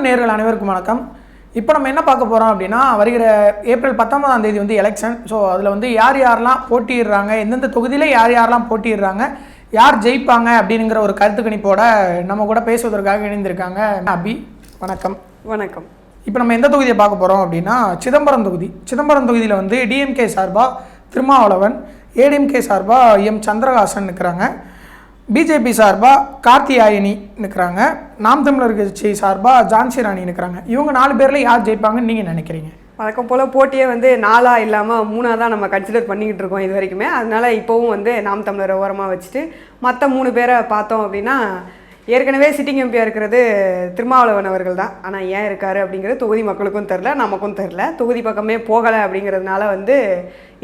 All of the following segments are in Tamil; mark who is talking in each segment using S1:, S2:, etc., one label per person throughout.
S1: தமிழ் நேர்கள் அனைவருக்கும் வணக்கம். இப்போ நம்ம என்ன பார்க்க போகிறோம் அப்படின்னா வருகிற ஏப்ரல் பத்தொன்பதாம் தேதி வந்து எலெக்ஷன் ஸோ அதில் வந்து யார் யாரெல்லாம் போட்டியிடுறாங்க எந்தெந்த தொகுதியில் யார் யாரெல்லாம் போட்டியிடுறாங்க யார் ஜெயிப்பாங்க அப்படிங்கிற ஒரு கருத்து கணிப்போட நம்ம கூட பேசுவதற்காக இணைந்திருக்காங்க அபி. வணக்கம்.
S2: வணக்கம்.
S1: இப்போ நம்ம எந்த தொகுதியை பார்க்க போகிறோம் அப்படின்னா சிதம்பரம் தொகுதி. சிதம்பரம் தொகுதியில் வந்து டிஎம்கே சார்பாக திருமாவளவன் ஏடிஎம்கே சார்பாக எம் சந்திரகாசன் நிற்கிறாங்க பிஜேபி சார்பாக கார்த்தியாயினி நிற்கிறாங்க நாம் தமிழர் கட்சி சார்பாக ஜான்சி ராணி நிற்கிறாங்க இவங்க நாலு பேரில் யார் ஜெயிப்பாங்கன்னு நீங்கள் நினைக்கிறீங்க?
S2: வழக்கம் போல் போட்டியே வந்து நாலா இல்லாமல் மூணாக தான் நம்ம கன்சிடர் பண்ணிக்கிட்டு இருக்கோம் இது வரைக்குமே. அதனால இப்போவும் வந்து நாம் தமிழரை ஓரமாக வச்சுட்டு மற்ற மூணு பேரை பார்த்தோம் அப்படின்னா ஏற்கனவே சிட்டிங் எம்பியாக இருக்கிறது திருமாவளவன் அவர்கள் தான். ஆனால் ஏன் இருக்காரு அப்படிங்கிறது தொகுதி மக்களுக்கும் தெரில நமக்கும் தெரில தொகுதி பக்கமே போகலை அப்படிங்கிறதுனால வந்து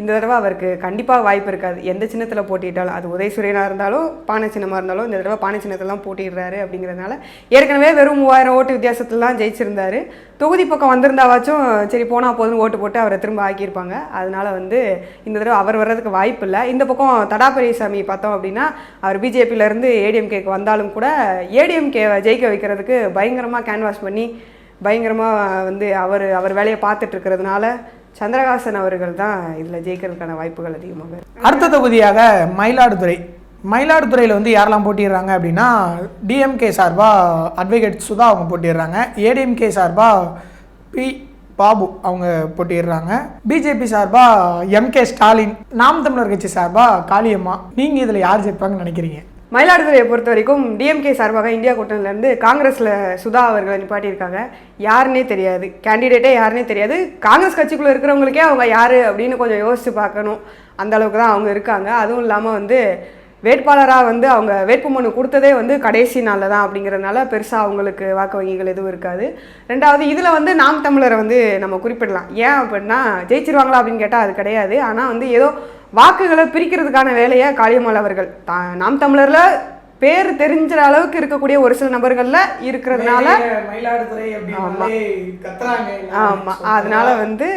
S2: இந்த தடவை அவருக்கு கண்டிப்பாக வாய்ப்பு இருக்காது. எந்த சின்னத்தில் போட்டிட்டாலும் அது உதயசூரியனாக இருந்தாலும் பானை சின்னமாக இருந்தாலும் இந்த தடவை பானை சின்னத்தில் தான் போட்டிடுறாரு அப்படிங்கிறதுனால ஏற்கனவே வெறும் மூவாயிரம் ஓட்டு வித்தியாசத்தில் தான் ஜெயிச்சிருந்தாரு. தொகுதி பக்கம் வந்திருந்தாவாச்சும் சரி போனால் போதுன்னு ஓட்டு போட்டு அவரை திரும்ப ஆக்கியிருப்பாங்க. அதனால வந்து இந்த தடவை அவர் வர்றதுக்கு வாய்ப்பு இல்லை. இந்த பக்கம் தடா பெரியசாமி பார்த்தோம் அப்படின்னா அவர் பிஜேபியிலேருந்து ஏடிஎம்கேக்கு வந்தாலும் கூட ஏடிஎம்கேவை ஜெயிக்க வைக்கிறதுக்கு பயங்கரமாக கேன்வாஸ் பண்ணி பயங்கரமாக வந்து அவர் அவர் வேலையை பார்த்துட்டு இருக்கிறதுனால சந்திரகாசன் அவர்கள் தான் இதில் ஜெயிக்கிறதுக்கான வாய்ப்புகள் அதிகமாக
S1: அடுத்த தொகுதியாக மயிலாடுதுறை. மயிலாடுதுறையில் வந்து யாரெல்லாம் போட்டிடுறாங்க அப்படின்னா டிஎம்கே சார்பாக அட்வொகேட் சுதா அவங்க போட்டிடுறாங்க ஏடிஎம்கே சார்பாக பி பாபு அவங்க போட்டிடுறாங்க பிஜேபி சார்பாக எம்கே ஸ்டாலின் நாம் தமிழர் கட்சி சார்பாக காளியம்மா. நீங்கள் இதில் யார் ஜெயிப்பாங்கன்னு நினைக்கிறீங்க?
S2: மயிலாடுதுறையை பொறுத்த வரைக்கும் டிஎம்கே சார்பாக இந்தியா கூட்டணிலேருந்து காங்கிரஸில் சுதா அவர்களை நிப்பாட்டியிருக்காங்க. யாருன்னே தெரியாது. கேண்டிடேட்டே யாருன்னே தெரியாது. காங்கிரஸ் கட்சிக்குள்ளே இருக்கிறவங்களுக்கே அவங்க யார் அப்படின்னு கொஞ்சம் யோசித்து பார்க்கணும். அந்த அளவுக்கு தான் அவங்க இருக்காங்க. அதுவும் இல்லாமல் வந்து வேட்பாளராக வந்து அவங்க வேட்புமனு கொடுத்ததே வந்து கடைசி நாளில் தான் அப்படிங்கிறதுனால பெருசாக அவங்களுக்கு வாக்கு வங்கிகள் எதுவும் இருக்காது. ரெண்டாவது இதில் வந்து நாம் தமிழரை வந்து நம்ம குறிப்பிடலாம். ஏன் அப்படின்னா ஜெயிச்சிருவாங்களா அப்படின்னு கேட்டால் அது கிடையாது. ஆனால் வந்து ஏதோ வாக்குகளை பிரிக்கிறதுக்கான வேலையை காளியம்மாள் அவர்கள். தா- நாம் தமிழர்ல பேர் தெரிஞ்ச அளவுக்கு இருக்கக்கூடிய ஒரு சில நபர்கள்ல இருக்கிறதுனால
S1: மயிலாடுதுறை
S2: ஆமா. அதனால வந்து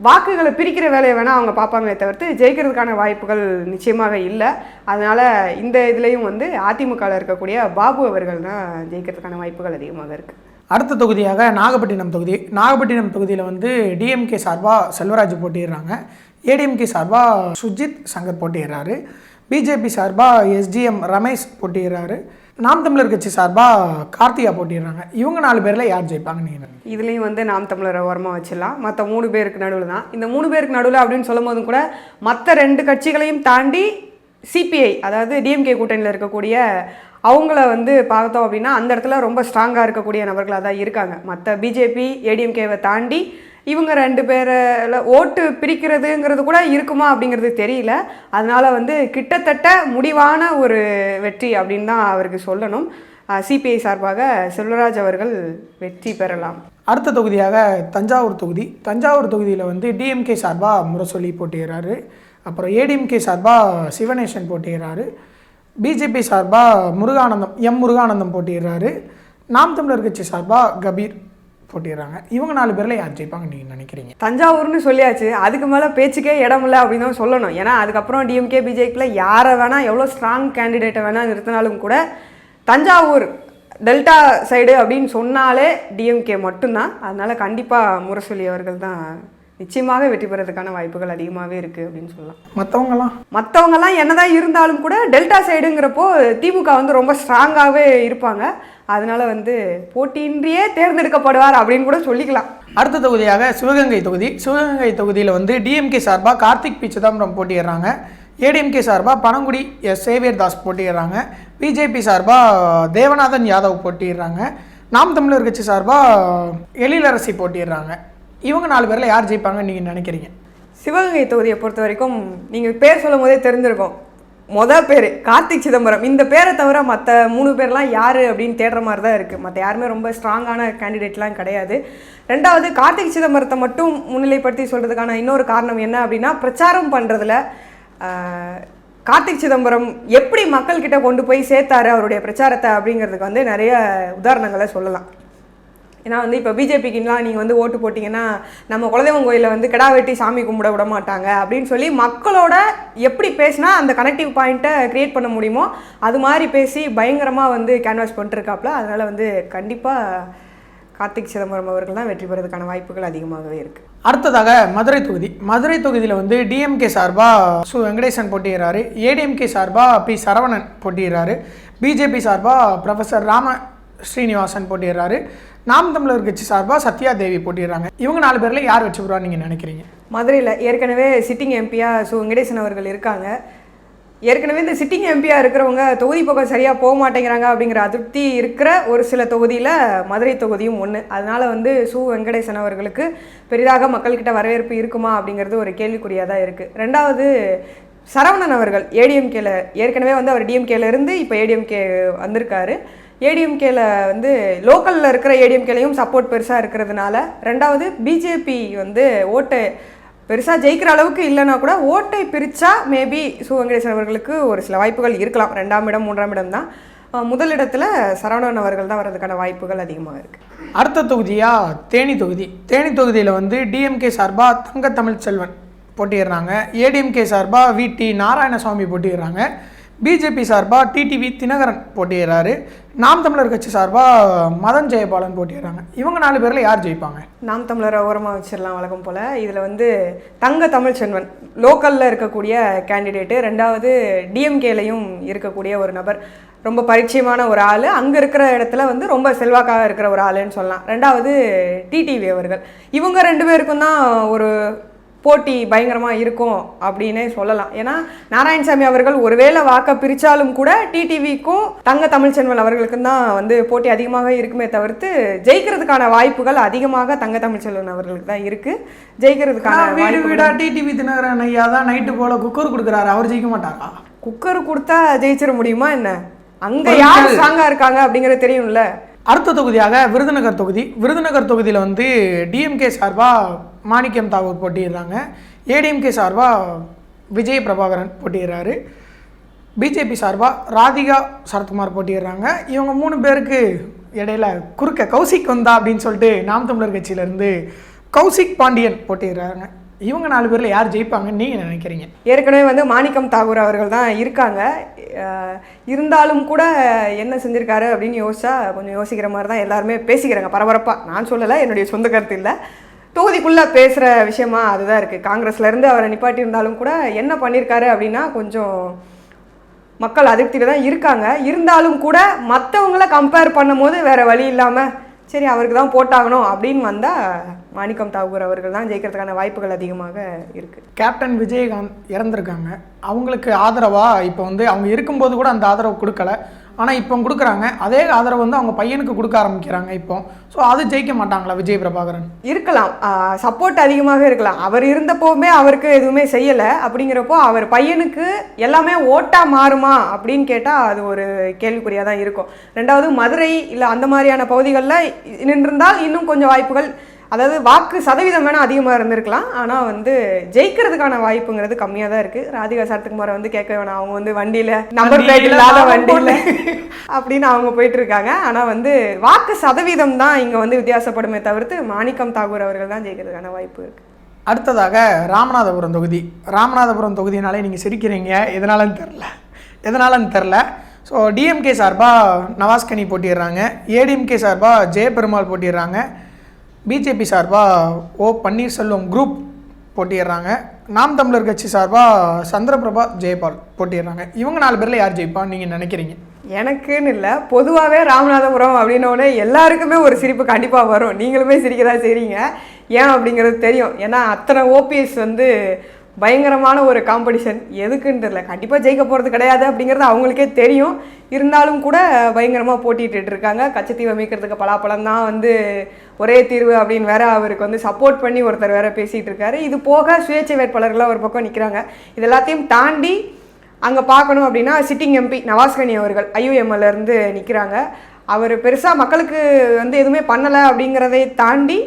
S2: வாக்குகளை பிரிக்கிற வேலையை வேணால் அவங்க பார்ப்பாங்களே தவிர்த்து ஜெயிக்கிறதுக்கான வாய்ப்புகள் நிச்சயமாக இல்லை. அதனால இந்த இதுலேயும் வந்து அதிமுகவில் இருக்கக்கூடிய பாபு அவர்கள் தான் ஜெயிக்கிறதுக்கான வாய்ப்புகள் அதிகமாக இருக்குது
S1: அடுத்த தொகுதியாக நாகப்பட்டினம் தொகுதி நாகப்பட்டினம் தொகுதியில் வந்து டிஎம்கே சார்பாக செல்வராஜ் போட்டிடுறாங்க ஏடிஎம்கே சார்பாக சுஜித் சங்கர் போட்டிடுறாரு பிஜேபி சார்பாக எஸ்டிஎம் ரமேஷ் போட்டிடுறாரு நாம் தமிழர் கட்சி சார்பாக கார்த்திகா போட்டிடுறாங்க இவங்க நாலு பேரில் யார் ஜெயிப்பாங்க நீங்கள்
S2: இதுலேயும் வந்து நாம் தமிழரை ஓரமாக வச்சிடலாம். மற்ற மூணு பேருக்கு நடுவில் தான். இந்த மூணு பேருக்கு நடுவில் அப்படின்னு சொல்லும் போதும் கூட மற்ற ரெண்டு கட்சிகளையும் தாண்டி சிபிஐ அதாவது டிஎம்கே கூட்டணியில் இருக்கக்கூடிய அவங்கள வந்து பார்த்தோம் அப்படின்னா அந்த இடத்துல ரொம்ப ஸ்ட்ராங்காக இருக்கக்கூடிய நபர்களாக தான் இருக்காங்க. மற்ற பிஜேபி ஏடிஎம்கேவை தாண்டி இவங்க ரெண்டு பேரில் ஓட்டு பிரிக்கிறதுங்கிறது கூட இருக்குமா அப்படிங்கிறது தெரியல. அதனால் வந்து கிட்டத்தட்ட முடிவான ஒரு வெற்றி அப்படின்னு தான் அவருக்கு சொல்லணும். சிபிஐ சார்பாக செல்வராஜ் அவர்கள் வெற்றி பெறலாம்.
S1: அடுத்த தொகுதியாக தஞ்சாவூர் தொகுதி. தஞ்சாவூர் தொகுதியில் வந்து டிஎம்கே சார்பாக முரசொலி போட்டிடுறாரு அப்புறம் ஏடிஎம்கே சார்பாக சிவனேசன் போட்டிடுறாரு பிஜேபி சார்பாக முருகானந்தம் எம் முருகானந்தம் போட்டிடுறாரு நாம் தமிழர் கட்சி சார்பாக கபீர். போட்டிடுறாங்க. இவங்க நாலு பேரில் யார் ஜெயிப்பாங்க நீங்கள் நினைக்கிறீங்க?
S2: தஞ்சாவூர்னு சொல்லியாச்சு. அதுக்கு மேலே பேச்சுக்கே இடம் இல்லை அப்படின்னு தான் சொல்லணும். ஏன்னா அதுக்கப்புறம் டிஎம்கே பிஜேபியில் யாரை வேணால் எவ்வளோ ஸ்ட்ராங் கேண்டிடேட்டை வேணால் நிறுத்தினாலும் கூட தஞ்சாவூர் டெல்டா சைடு அப்படின்னு சொன்னாலே டிஎம்கே மட்டும்தான். அதனால கண்டிப்பாக முரசொலி அவர்கள் தான் நிச்சயமாக வெற்றி பெறதுக்கான வாய்ப்புகள் அதிகமாகவே இருக்குது அப்படின்னு சொல்லலாம்.
S1: மற்றவங்கலாம்
S2: மற்றவங்கெல்லாம் என்னதான் இருந்தாலும் கூட டெல்டா சைடுங்கிறப்போ திமுக வந்து ரொம்ப ஸ்ட்ராங்காகவே இருப்பாங்க. அதனால வந்து போட்டியின்றியே தேர்ந்தெடுக்கப்படுவார் அப்படின்னு கூட சொல்லிக்கலாம்.
S1: அடுத்த தொகுதியாக சிவகங்கை தொகுதி. சிவகங்கை தொகுதியில் வந்து டிஎம்கே சார்பாக கார்த்திக் பி சிதம்பரம் போட்டிடுறாங்க ஏடிஎம்கே சார்பாக பனங்குடி எஸ் சேவியர் தாஸ் போட்டிடுறாங்க பிஜேபி சார்பாக தேவநாதன் யாதவ் போட்டிடுறாங்க நாம் தமிழர் கட்சி சார்பாக எழிலரசி போட்டிடுறாங்க இவங்க நாலு பேரில் யார் ஜெயிப்பாங்கன்னு நீங்கள் நினைக்கிறீங்க?
S2: சிவகங்கை தொகுதியை பொறுத்த வரைக்கும் நீங்கள் பேர் சொல்லும் போதே தெரிஞ்சிருக்கும். மொதல் பேர் கார்த்திக் சிதம்பரம். இந்த பேரை தவிர மற்ற மூணு பேர்லாம் யார் அப்படின்னு தேடுற மாதிரி தான் இருக்குது மற்ற யாருமே ரொம்ப ஸ்ட்ராங்கான கேண்டிடேட்லாம் கிடையாது. ரெண்டாவது கார்த்திக் சிதம்பரத்தை மட்டும் முன்னிலைப்படுத்தி சொல்கிறதுக்கான இன்னொரு காரணம் என்ன அப்படின்னா பிரச்சாரம் பண்ணுறதுல கார்த்திக் சிதம்பரம் எப்படி மக்கள்கிட்ட கொண்டு போய் சேர்த்தாரு அவருடைய பிரச்சாரத்தை அப்படிங்கிறதுக்கு வந்து நிறைய உதாரணங்களை சொல்லலாம். ஏன்னா வந்து இப்போ பிஜேபிக்குலாம் நீங்கள் வந்து ஓட்டு போட்டிங்கன்னா நம்ம குலதெய்வம் கோயிலில் வந்து கிடா வெட்டி சாமி கும்பிட விட மாட்டாங்க அப்படின்னு சொல்லி மக்களோட எப்படி பேசினா அந்த கனெக்டிவ் பாயிண்ட்டை க்ரியேட் பண்ண முடியுமோ அது மாதிரி பேசி பயங்கரமாக வந்து கேன்வாஸ் பண்ணிட்டுருக்காப்புல அதனால் வந்து கண்டிப்பாக கார்த்திக் சிதம்பரம் அவர்கள் தான் வெற்றி பெறதுக்கான வாய்ப்புகள் அதிகமாகவே இருக்குது
S1: அடுத்ததாக மதுரை தொகுதி. மதுரை தொகுதியில் வந்து டிஎம்கே சார்பாக சு வெங்கடேசன் போட்டியிடுறாரு. ஏடிஎம்கே சார்பாக பி சரவணன் போட்டியிடுறாரு. பிஜேபி சார்பாக ப்ரொஃபஸர் ராம ஸ்ரீனிவாசன் போட்டிடுறாரு நாம் தமிழர் கட்சி சார்பாக சத்யா தேவி போட்டிடுறாங்க இவங்க நாலு பேரில் யார் வச்சு நீங்கள் நினைக்கிறீங்க?
S2: மதுரையில் ஏற்கனவே சிட்டிங் எம்பியா சு வெங்கடேசன் அவர்கள் இருக்காங்க. ஏற்கனவே இந்த சிட்டிங் எம்பியா இருக்கிறவங்க தொகுதி பக்கம் சரியாக போக மாட்டேங்கிறாங்க அப்படிங்கிற அதிருப்தி இருக்கிற ஒரு சில தொகுதியில் மதுரை தொகுதியும் ஒன்று அதனால் வந்து சு வெங்கடேசன் அவர்களுக்கு பெரிதாக மக்கள்கிட்ட வரவேற்பு இருக்குமா அப்படிங்கிறது ஒரு கேள்விக்குறியாக தான் இருக்குது ரெண்டாவது சரவணன் அவர்கள் ஏடிஎம்கேல ஏற்கனவே வந்து அவர் டிஎம்கேலேருந்து இப்போ ஏடிஎம்கே வந்திருக்காரு. ஏடிஎம்கேல வந்து லோக்கலில் இருக்கிற ஏடிஎம்கேலையும் சப்போர்ட் பெருசாக இருக்கிறதுனால ரெண்டாவது பிஜேபி வந்து ஓட்டு பெருசாக ஜெயிக்கிற அளவுக்கு இல்லைனா கூட ஓட்டை பிரித்தா மேபி சு வெங்கடேசன் அவர்களுக்கு ஒரு சில வாய்ப்புகள் இருக்கலாம். ரெண்டாம் இடம் மூன்றாம் இடம் தான். முதலிடத்தில் சரவணன் அவர்கள் தான் வர்றதுக்கான வாய்ப்புகள் அதிகமாக இருக்குது
S1: அடுத்த தொகுதியாக தேனி தொகுதி. தேனி தொகுதியில் வந்து டிஎம்கே சார்பாக தங்க தமிழ்ச்செல்வன் போட்டிடுறாங்க ஏடிஎம்கே சார்பாக வி டி நாராயணசாமி போட்டிடுறாங்க பிஜேபி சார்பாக டிடிவி தினகரன் போட்டியிடுறாரு. நாம் தமிழர் கட்சி சார்பாக மதன் ஜெயபாலன் போட்டிடுறாங்க இவங்க நாலு பேரில் யார் ஜெயிப்பாங்க?
S2: நாம் தமிழரை ஓரமாக வச்சிடலாம் வழக்கம் போல். இதில் வந்து தங்க தமிழ் செல்வன் லோக்கலில் இருக்கக்கூடிய கேண்டிடேட்டு ரெண்டாவது டிஎம்கேலையும் இருக்கக்கூடிய ஒரு நபர். ரொம்ப பரிச்சயமான ஒரு ஆள். அங்கே இருக்கிற இடத்துல வந்து ரொம்ப செல்வாக்காக இருக்கிற ஒரு ஆளுன்னு சொல்லலாம். ரெண்டாவது டிடிவி அவர்கள். இவங்க ரெண்டு பேருக்கும் தான் ஒரு போட்டி பயங்கரமாக இருக்கும் அப்படின்னே சொல்லலாம். ஏன்னா நாராயணசாமி அவர்கள் ஒருவேளை வாக்கை பிரித்தாலும் கூட டிடிவிக்கும் தங்க தமிழ்ச்செல்வன் அவர்களுக்கும் தான் வந்து போட்டி அதிகமாக இருக்குமே தவிர்த்து ஜெயிக்கிறதுக்கான வாய்ப்புகள் அதிகமாக தங்க தமிழ்ச்செல்வன் அவர்களுக்கு தான் இருக்குது ஜெயிக்கிறதுக்கான
S1: வீடு வீடா டிடிவி தினகரன் ஐயா தான் நைட்டு போல குக்கர் கொடுக்குறாரு. அவர் ஜெயிக்க மாட்டாரா?
S2: குக்கர் கொடுத்தா ஜெயிச்சிட முடியுமா என்ன? அங்கே யார் ஸ்ட்ராங்காக இருக்காங்க அப்படிங்கிறது தெரியும்ல.
S1: அடுத்த தொகுதியாக விருதுநகர் தொகுதி. விருதுநகர் தொகுதியில் வந்து டிஎம்கே சார்பாக மாணிக்கம் தாகூர் போட்டியிடுறாங்க. ஏடிஎம்கே சார்பாக விஜய் பிரபாகரன் போட்டியிடுறாரு. பிஜேபி சார்பாக ராதிகா சரத்குமார் போட்டியிடுறாங்க. இவங்க மூணு பேருக்கு இடையில குறுக்க கௌசிக் வந்தா அப்படின்னு சொல்லிட்டு நாம் தமிழர் கட்சியிலேருந்து கௌசிக் பாண்டியன் போட்டிடுறாங்க இவங்க நாலு பேரில் யார் ஜெயிப்பாங்கன்னு நீங்கள் நினைக்கிறீங்க?
S2: ஏற்கனவே வந்து மாணிக்கம் தாகூர் அவர்கள் தான் இருக்காங்க. இருந்தாலும் கூட என்ன செஞ்சுருக்காரு அப்படின்னு யோசிச்சா கொஞ்சம் யோசிக்கிற மாதிரி தான் எல்லாருமே பேசிக்கிறாங்க பரபரப்பாக நான் சொல்லலை என்னுடைய சொந்த கருத்து இல்லை. தொகுதிக்குள்ளே பேசுகிற விஷயமா அதுதான் இருக்குது காங்கிரஸ்லேருந்து அவரை நிப்பாட்டியிருந்தாலும் கூட என்ன பண்ணியிருக்காரு அப்படின்னா கொஞ்சம் மக்கள் அதிருப்தியில் தான் இருக்காங்க. இருந்தாலும் கூட மற்றவங்கள கம்பேர் பண்ணும்போது வேறு வழி இல்லாமல் சரி அவருக்கு தான் போட்டாகணும் அப்படின்னு வந்தால் மாணிக்கம் தாகூர் அவர்கள் தான் ஜெயிக்கிறதுக்கான வாய்ப்புகள் அதிகமாக இருக்குது
S1: கேப்டன் விஜயகாந்த் இறந்துருக்காங்க. அவங்களுக்கு ஆதரவாக இப்போ வந்து அவங்க இருக்கும்போது கூட அந்த ஆதரவு கொடுக்கல. ஆனால் இப்போ கொடுக்குறாங்க. அதே ஆதரவு வந்து அவங்க பையனுக்கு கொடுக்க ஆரம்பிக்கிறாங்க இப்போ. ஸோ அது ஜெயிக்க மாட்டாங்களா விஜய் பிரபாகரன்?
S2: இருக்கலாம். சப்போர்ட் அதிகமாக இருக்கலாம். அவர் இருந்தப்போவுமே அவருக்கு எதுவுமே செய்யலை. அப்படிங்கிறப்போ அவர் பையனுக்கு எல்லாமே ஓட்டா மாறுமா அப்படின்னு கேட்டால் அது ஒரு கேள்விக்குறியாக தான் இருக்கும். ரெண்டாவது மதுரை இல்லை அந்த மாதிரியான பகுதிகளில் நின்றிருந்தால் இன்னும் கொஞ்சம் வாய்ப்புகள் அதாவது வாக்கு சதவீதம் வேணால் அதிகமாக இருந்திருக்கலாம். ஆனால் வந்து ஜெயிக்கிறதுக்கான வாய்ப்புங்கிறது கம்மியாக தான் இருக்குது ராதிகா சரத்குமாரை வந்து கேட்க வேணாம். அவங்க வந்து வண்டியில் நம்பர் பிளேட் இல்லாத வண்டியில் அப்படின்னு அவங்க போயிட்டு இருக்காங்க ஆனால் வந்து வாக்கு சதவீதம் தான் இங்கே வந்து வித்தியாசப்படுமே தவிர்த்து மாணிக்கம் தாகூர் அவர்கள் தான் ஜெயிக்கிறதுக்கான வாய்ப்பு இருக்குது
S1: அடுத்ததாக ராமநாதபுரம் தொகுதி. ராமநாதபுரம் தொகுதினாலே நீங்கள் சிரிக்கிறீங்க. எதனாலன்னு தெரில எதனாலன்னு தெரில ஸோ டிஎம்கே சார்பாக நவாஸ்கனி போட்டிடுறாங்க ஏடிஎம்கே சார்பாக ஜெயபெருமாள் போட்டிடுறாங்க பிஜேபி சார்பாக ஓ பன்னீர்செல்வம் குரூப் போட்டிடுறாங்க நாம் தமிழர் கட்சி சார்பாக சந்திரபிரபா ஜெயபால் போட்டிடுறாங்க இவங்க நாலு பேரில் யார் ஜெயிப்பான்னு நீங்கள் நினைக்கிறீங்க?
S2: எனக்குன்னு இல்லை. பொதுவாகவே ராமநாதபுரம் அப்படின்னோடனே எல்லாருக்குமே ஒரு சிரிப்பு கண்டிப்பாக வரும். நீங்களுமே சிரிக்க தான் செய்கிறீங்க ஏன் அப்படிங்கிறது தெரியும். ஏன்னா அத்தனை ஓபிஎஸ் வந்து பயங்கரமான ஒரு காம்படிஷன் எதுக்குன்னு தெரில கண்டிப்பாக ஜெயிக்க போகிறது கிடையாது அப்படிங்கிறது அவங்களுக்கே தெரியும். இருந்தாலும் கூட பயங்கரமாக போட்டிட்டு இருக்காங்க. கச்சத்தீவை மீக்கிறதுக்கு பலாப்பழம் தான் வந்து ஒரே தீர்வு அப்படின்னு வேற அவருக்கு வந்து சப்போர்ட் பண்ணி ஒருத்தர் வேற பேசிகிட்டு இருக்காரு. இது போக சுயேட்சை வேட்பாளர்களாக ஒரு பக்கம் நிற்கிறாங்க இது எல்லாத்தையும் தாண்டி அங்கே பார்க்கணும் அப்படின்னா சிட்டிங் எம்பி நவாஸ்கனி அவர்கள் ஐயூஎம்எல்லேருந்து நிற்கிறாங்க அவர் பெருசாக மக்களுக்கு வந்து எதுவுமே பண்ணலை அப்படிங்கிறதை தாண்டி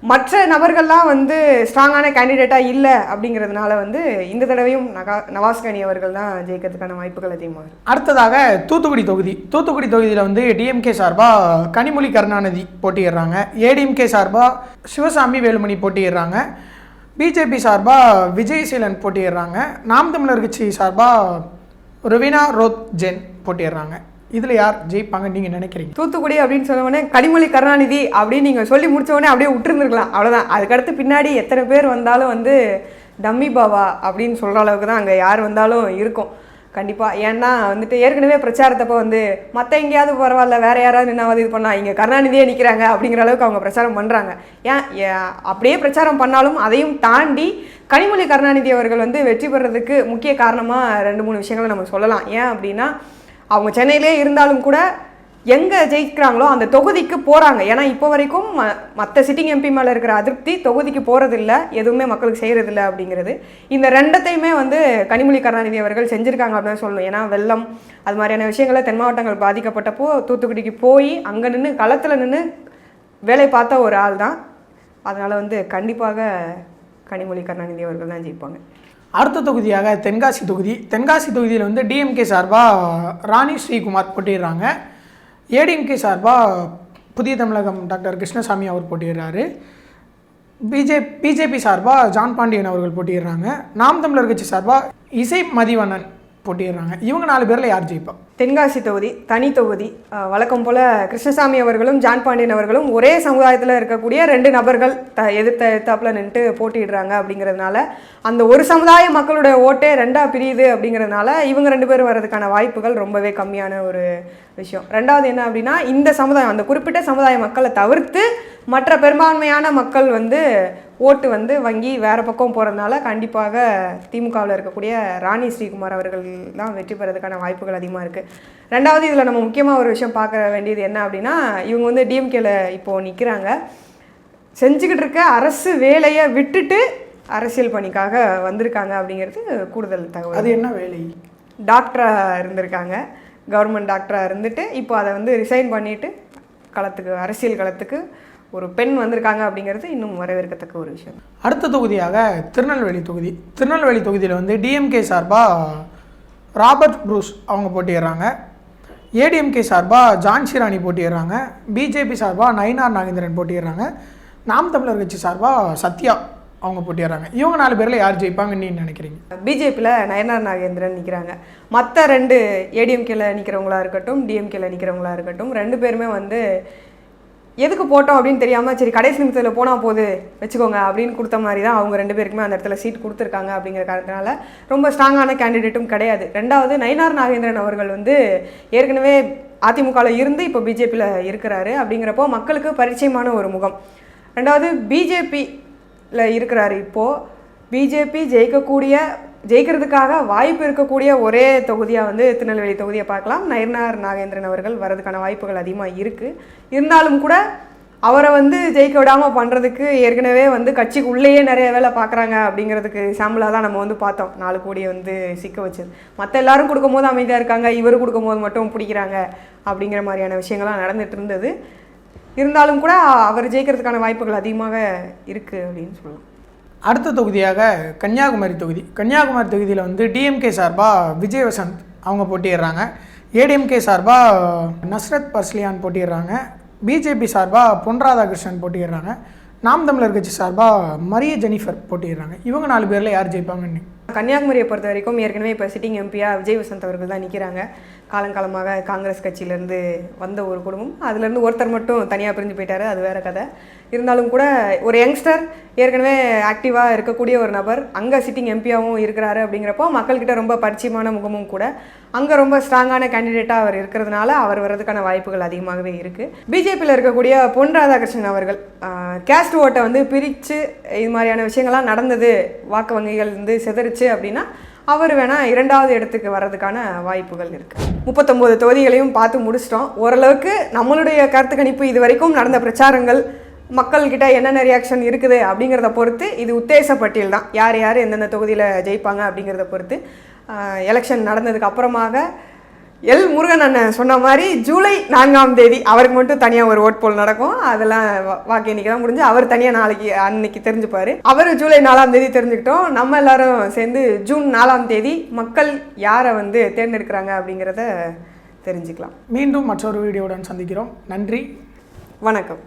S2: மற்ற நபர்கள்லாம் வந்து ஸ்ட்ராங்கான கேண்டிடேட்டாக இல்லை அப்படிங்கிறதுனால வந்து இந்த தடவையும் நகா நவாஸ்கனி அவர்கள் தான் ஜெயிக்கிறதுக்கான வாய்ப்புகள் அதிகமாக இருக்கு.
S1: அடுத்ததாக தூத்துக்குடி தொகுதி. தூத்துக்குடி தொகுதியில் வந்து டிஎம்கே சார்பாக கனிமொழி கருணாநிதி போட்டியிடுறாங்க. ஏடிஎம்கே சார்பாக சிவசாமி வேலுமணி போட்டியிடுறாங்க. பிஜேபி சார்பாக விஜயசீலன் போட்டியிடுறாங்க. நாம் தமிழர் கட்சி சார்பாக ருவினா ரோத் ஜென் போட்டியிடுறாங்க. இதில் யார் ஜெயிப்பாங்க நீங்கள் நினைக்கிறீங்க?
S2: தூத்துக்குடி அப்படின்னு சொன்னவொடனே கனிமொழி கருணாநிதி அப்படின்னு நீங்கள் சொல்லி முடிச்சவொடனே அப்படியே விட்டுருந்துருக்கலாம் அவ்வளோதான் அதுக்கடுத்து பின்னாடி எத்தனை பேர் வந்தாலும் வந்து டம்மி பாவா அப்படின்னு சொல்கிற அளவுக்கு தான் அங்கே யார் வந்தாலும் இருக்கும். கண்டிப்பாக ஏன்னா வந்துட்டு ஏற்கனவே பிரச்சாரத்தப்போ வந்து மற்ற எங்கேயாவது பரவாயில்ல வேறு யாராவது நின்னாவது இது பண்ணால் இங்கே கருணாநிதியே நிற்கிறாங்க அப்படிங்கிற அளவுக்கு அவங்க பிரச்சாரம் பண்ணுறாங்க ஏன் ஏன் அப்படியே பிரச்சாரம் பண்ணாலும் அதையும் தாண்டி கனிமொழி கருணாநிதி அவர்கள் வந்து வெற்றி பெறதுக்கு முக்கிய காரணமாக ரெண்டு மூணு விஷயங்களை நம்ம சொல்லலாம். ஏன் அப்படின்னா அவங்க சென்னையிலே இருந்தாலும் கூட எங்கே ஜெயிக்கிறாங்களோ அந்த தொகுதிக்கு போகிறாங்க ஏன்னா இப்போ வரைக்கும் ம மற்ற சிட்டிங் எம்பி மேலே இருக்கிற அதிருப்தி தொகுதிக்கு போகிறதில்ல எதுவுமே மக்களுக்கு செய்கிறதில்ல அப்படிங்கிறது. இந்த ரெண்டத்தையுமே வந்து கனிமொழி கருணாநிதி அவர்கள் செஞ்சுருக்காங்க அப்படின்னு சொல்லணும். ஏன்னா வெள்ளம் அது மாதிரியான விஷயங்களை தென் மாவட்டங்கள் பாதிக்கப்பட்டப்போ தூத்துக்குடிக்கு போய் அங்கே நின்று களத்தில் நின்று வேலை பார்த்த ஒரு ஆள் தான் அதனால் வந்து கண்டிப்பாக கனிமொழி கருணாநிதி அவர்கள் தான் ஜெயிப்பாங்க.
S1: அடுத்த தொகுதியாக தென்காசி தொகுதி. தென்காசி தொகுதியில் வந்து டிஎம்கே சார்பாக ராணி ஸ்ரீகுமார் போட்டிடுறாங்க ஏடிஎம்கே சார்பாக புதிய தமிழகம் டாக்டர் கிருஷ்ணசாமி அவர் போட்டிடுறாரு பிஜே பிஜேபி சார்பாக ஜான் பாண்டியன் அவர்கள் போட்டிடுறாங்க நாம் தமிழர் கட்சி சார்பாக இசை மதிவண்ணன் போட்டிடுறாங்க இவங்க நாலு பேரில் யார் ஜெயிப்பா?
S2: தென்காசி தொகுதி தனி தொகுதி. வழக்கம் போல கிருஷ்ணசாமி அவர்களும் ஜான் பாண்டியன் அவர்களும் ஒரே சமுதாயத்தில் இருக்கக்கூடிய ரெண்டு நபர்கள் த எதிர்த்த எதிர்த்தாப்புல நின்று போட்டிடுறாங்க அப்படிங்கிறதுனால அந்த ஒரு சமுதாய மக்களுடைய ஓட்டே ரெண்டாக பிரியுது அப்படிங்கிறதுனால இவங்க ரெண்டு பேரும் வர்றதுக்கான வாய்ப்புகள் ரொம்பவே கம்மியான ஒரு விஷயம். ரெண்டாவது என்ன அப்படின்னா இந்த சமுதாயம் அந்த குறிப்பிட்ட சமுதாய மக்களை தவிர்த்து மற்ற பெரும்பான்மையான மக்கள் வந்து ஓட்டு வந்து வங்கி வேறு பக்கம் போகிறதுனால கண்டிப்பாக திமுகவில் இருக்கக்கூடிய ராணி ஸ்ரீகுமார் அவர்கள் தான் வெற்றி பெறதுக்கான வாய்ப்புகள் அதிகமாக இருக்குது ரெண்டாவது இதில் நம்ம முக்கியமாக ஒரு விஷயம் பார்க்க வேண்டியது என்ன அப்படின்னா இவங்க வந்து டிஎம்கேல இப்போது நிற்கிறாங்க செஞ்சுக்கிட்டு இருக்க அரசு வேலையை விட்டுட்டு அரசியல் பணிக்காக வந்திருக்காங்க அப்படிங்கிறது கூடுதல் தகவல்.
S1: அது என்ன வேலை?
S2: டாக்டராக இருந்திருக்காங்க. கவர்மெண்ட் டாக்டராக இருந்துட்டு இப்போ அதை வந்து ரிசைன் பண்ணிட்டு களத்துக்கு அரசியல் களத்துக்கு ஒரு பெண் வந்திருக்காங்க அப்படிங்கிறது இன்னும் வரவேற்கத்தக்க ஒரு விஷயம்.
S1: அடுத்த தொகுதியாக திருநெல்வேலி தொகுதி. திருநெல்வேலி தொகுதியில் வந்து டிஎம்கே சார்பாக ராபர்ட் ப்ரூஸ் அவங்க போட்டிடுறாங்க ஏடிஎம்கே சார்பாக ஜான்சி ராணி போட்டிடுறாங்க பிஜேபி சார்பாக நயினார் நாகேந்திரன் போட்டிடுறாங்க நாம் தமிழர் கட்சி சார்பாக சத்யா அவங்க போட்டிடுறாங்க இவங்க நாலு பேரில் யார் ஜெயிப்பாங்கன்னு நீ நினைக்கிறீங்க?
S2: பிஜேபியில் நயனார் நாகேந்திரன் நிற்கிறாங்க மற்ற ரெண்டு ஏடிஎம்கேல நிற்கிறவங்களா இருக்கட்டும் டிஎம்கேல நிற்கிறவங்களா இருக்கட்டும் ரெண்டு பேருமே வந்து எதுக்கு போட்டோம் அப்படின்னு தெரியாமல் சரி கடைசி நிமிஷத்தில் போனால் போது வச்சுக்கோங்க அப்படின்னு கொடுத்த மாதிரி தான் அவங்க ரெண்டு பேருக்குமே அந்த இடத்துல சீட் கொடுத்துருக்காங்க அப்படிங்கிற காரணத்தினால ரொம்ப ஸ்ட்ராங்கான கேண்டிடேட்டும் கிடையாது. ரெண்டாவது நயினார் நாகேந்திரன் அவர்கள் வந்து ஏற்கனவே அதிமுகவில் இருந்து இப்போ பிஜேபியில் இருக்கிறாரு. அப்படிங்கிறப்போ மக்களுக்கு பரிச்சயமான ஒரு முகம். ரெண்டாவது பிஜேபியில் இருக்கிறாரு இப்போது பிஜேபி ஜெயிக்கக்கூடிய ஜெயிக்கிறதுக்காக வாய்ப்பு இருக்கக்கூடிய ஒரே தொகுதியாக வந்து திருநெல்வேலி தொகுதியை பார்க்கலாம். நயனார் நாகேந்திரன் அவர்கள் வரதுக்கான வாய்ப்புகள் அதிகமாக இருக்குது இருந்தாலும் கூட அவரை வந்து ஜெயிக்க விடாமல் பண்ணுறதுக்கு ஏற்கனவே வந்து கட்சிக்கு உள்ளேயே நிறைய வேலை பார்க்குறாங்க அப்படிங்கிறதுக்கு சாம்பிளாக தான் நம்ம வந்து பார்த்தோம். நாலு கோடியை வந்து சிக்க வச்சது மற்ற எல்லாரும் கொடுக்கும்போது அமைதியாக இருக்காங்க. இவர் கொடுக்கும்போது மட்டும் பிடிக்கிறாங்க அப்படிங்கிற மாதிரியான விஷயங்கள்லாம் நடந்துட்டு இருந்தது. இருந்தாலும் கூட அவர் ஜெயிக்கிறதுக்கான வாய்ப்புகள் அதிகமாக இருக்குது அப்படின்னு சொல்லலாம்.
S1: அடுத்த தொகுதியாக கன்னியாகுமரி தொகுதி. கன்னியாகுமரி தொகுதியில் வந்து டிஎம்கே சார்பாக விஜய் வசந்த் அவங்க போட்டிடுறாங்க ஏடிஎம்கே சார்பாக நஸ்ரத் பர்ஸ்லியான் போட்டிடுறாங்க பிஜேபி சார்பாக பொன் ராதாகிருஷ்ணன் போட்டிடுறாங்க நாம் தமிழர் கட்சி சார்பாக மரிய ஜெனிஃபர் போட்டிடுறாங்க இவங்க நாலு பேரில் யார் ஜெயிப்பாங்கன்னு.
S2: கன்னியாகுமரியை பொறுத்த வரைக்கும் ஏற்கனவே இப்போ சிட்டிங் எம்பியா விஜய் வசந்த் அவர்கள் தான் நிற்கிறாங்க காலங்காலமாக காங்கிரஸ் கட்சியிலேருந்து வந்த ஒரு குடும்பம். அதுலேருந்து ஒருத்தர் மட்டும் தனியாக பிரிஞ்சு போயிட்டாரு. அது வேற கதை. இருந்தாலும் கூட ஒரு யங்ஸ்டர் ஏற்கனவே ஆக்டிவாக இருக்கக்கூடிய ஒரு நபர் அங்கே சிட்டிங் எம்பியாவும் இருக்கிறாரு அப்படிங்கிறப்போ மக்கள்கிட்ட ரொம்ப பரிச்சயமான முகமும் கூட. அங்கே ரொம்ப ஸ்ட்ராங்கான கேண்டிடேட்டாக அவர் இருக்கிறதுனால அவர் வர்றதுக்கான வாய்ப்புகள் அதிகமாகவே இருக்குது பிஜேபியில் இருக்கக்கூடிய பொன் ராதாகிருஷ்ணன் அவர்கள் கேஸ்ட் ஓட்டை வந்து பிரித்து இது மாதிரியான விஷயங்கள்லாம் நடந்தது. வாக்கு வங்கிகள் வந்து செதறிச்சு அப்படின்னா அவர் வேணால் இரண்டாவது இடத்துக்கு வர்றதுக்கான வாய்ப்புகள் இருக்குது முப்பத்தொம்போது தொகுதிகளையும் பார்த்து முடிச்சிட்டோம். ஓரளவுக்கு நம்மளுடைய கருத்து கணிப்பு இது வரைக்கும் நடந்த பிரச்சாரங்கள் மக்கள்கிட்ட என்னென்ன ரியாக்ஷன் இருக்குது அப்படிங்கிறத பொறுத்து இது உத்தேச பட்டியல் தான். யார் யார் எந்தெந்த தொகுதியில் ஜெயிப்பாங்க அப்படிங்கிறத பொறுத்து எலெக்ஷன் நடந்ததுக்கு அப்புறமாக எல் முருகன் அண்ணன் சொன்ன மாதிரி ஜூலை நான்காம் தேதி அவருக்கு மட்டும் தனியாக ஒரு ஓட் போல் நடக்கும். அதெல்லாம் வாக்கு எண்ணிக்கை தான் முடிஞ்சு அவர் தனியாக நாளைக்கு அன்னைக்கு தெரிஞ்சுப்பார். அவர் ஜூலை நாலாம் தேதி தெரிஞ்சுக்கிட்டோம். நம்ம எல்லாரும் சேர்ந்து ஜூன் நாலாம் தேதி மக்கள் யாரை வந்து தேர்ந்தெடுக்கிறாங்க அப்படிங்கிறத தெரிஞ்சுக்கலாம்.
S1: மீண்டும் மற்றொரு வீடியோவுடன் சந்திக்கிறோம். நன்றி.
S2: வணக்கம்.